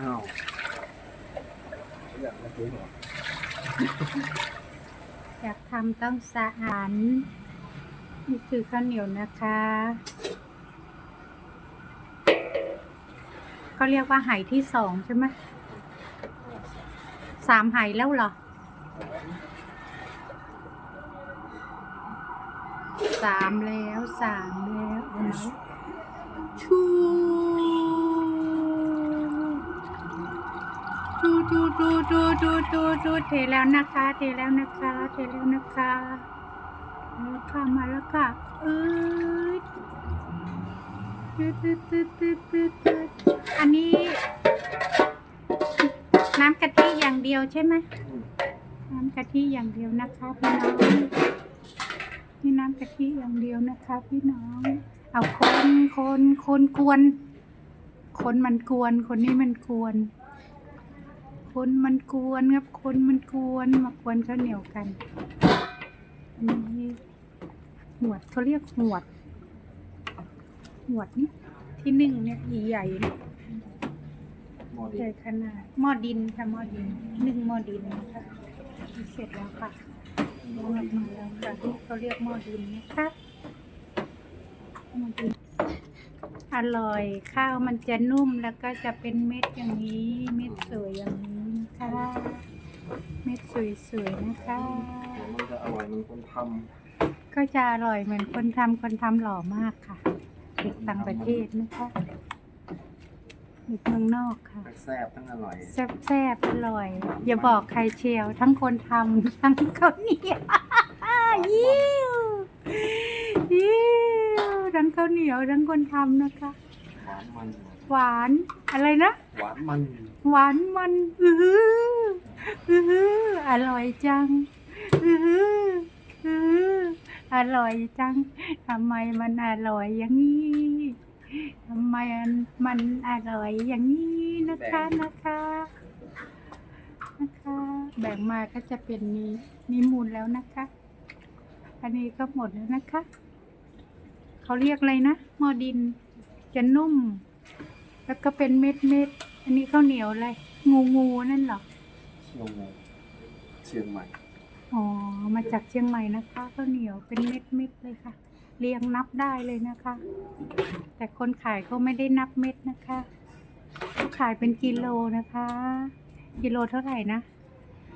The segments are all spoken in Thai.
อ้าวอยากทำต้องสะอาดนี่คือข้าวเหนียวนะคะเขาเรียกว่าไหที่สองใช่ไหมสามไหแล้วเหรอสามแล้วสามแล้วเอาไหมชู ดูดูดูดูดูดูดูเทแล้วนะคะ เทแล้วนะคะ เทแล้วนะคะมาแล้วค่ะมาแล้วค่ะเอ้ยตึ๊ดตึ๊ดตึ๊ดตึ๊ดตึ๊ดตึ๊ดอันนี้ น้ำกะทิอย่างเดียวใช่ไหมน้ำกะทิอย่างเดียวนะคะพี่น้องนี่น้ำกะทิอย่างเดียวนะคะ พี่น้อง เอาคนคนคนกวน คนมันกวน คนนี้มันกวน คนมันกวนครับ คนมันกวนมากวนข้าวเหนียวกัน อันนี้หวดเขาเรียกหวด หวดนี่ที่หนึ่งเนี่ยใหญ่ๆเนี่ยหมอดีใหญ่ขนาดหม้อดินค่ะหม้อดินหนึ่งหม้อดินนะคะเสร็จแล้วค่ะม้วนออกมาแล้วค่ะที่เขาเรียกหม้อดินนะคะหม้อดินอร่อยข้าวมันจะนุ่มแล้วก็จะเป็นเม็ดอย่างนี้ เม็ดสวยอย่างนี้นะคะ เม็ดสวยๆนะคะแล้วมันจะอร่อยเหมันคนทก็จะอร่อยเหมือนคนทำคนทำหล่อมากค่ะเด็กต่างประเทศนะคะเด็กเมืองนอกค่ะำแซ่บทั้งอร่อย แซ่บๆอร่อย อย่าบอกใครเชียว ทั้งคนทำทั้งเขาวเหนียวยิ้วยิ้วทั้งข้าวเหนียวทั้งคนทำนะคะหวานมันหวานอะไรนะ หวานมันหวานมันอือหืออือหืออร่อยจังอือหืออือหืออร่อยจังทำไมมันอร่อยอย่างนี้ทำไมมันอร่อยอย่างนี้นะคะนะคะนะคะแบ่งมาก็จะเป็นนี้มีมูลแล้วนะคะ อันนี้ก็หมดแล้วนะคะ เขาเรียกอะไรนะหม้อดิน จะนุ่ม แล้วก็เป็นเม็ดเม็ดๆอันนี้ข้าวเหนียวอะไรงูงูนั่นเหรอเชียงใหม่เชียงใหม่อ๋อมาจากเชียงใหม่นะคะข้าวเหนียวเป็นเม็ดเม็ดๆเลยค่ะ เรียงนับได้เลยนะคะ แต่คนขายเขาไม่ได้นับเม็ดนะคะเขาขายเป็นกิโลนะคะ กิโลเท่าไหร่นะ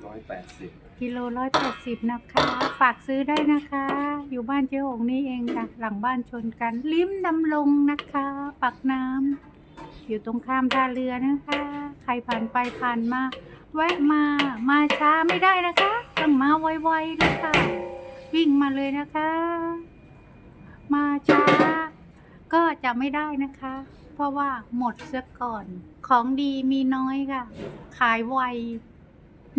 ร้อยแปดสิบกิโลร้อยแปดสิบนะคะ ฝากซื้อได้นะคะ อยู่บ้านเจ๊หงนี่เองค่ะ หลังบ้านชนกัน ลิ้มดำลงนะคะ ปักน้ำอยู่ตรงข้ามท่าเรือนะคะ ใครผ่านไปผ่านมา แวะมา มาช้าไม่ได้นะคะ ต้องมาไวๆเลยค่ะ วิ่งมาเลยนะคะ มาช้า ก็จะไม่ได้นะคะ เพราะว่าหมดซะก่อน ของดีมีน้อยค่ะ ขายไว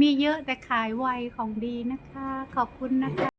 มีเยอะแต่ขายไวของดีนะคะ ขอบคุณนะคะ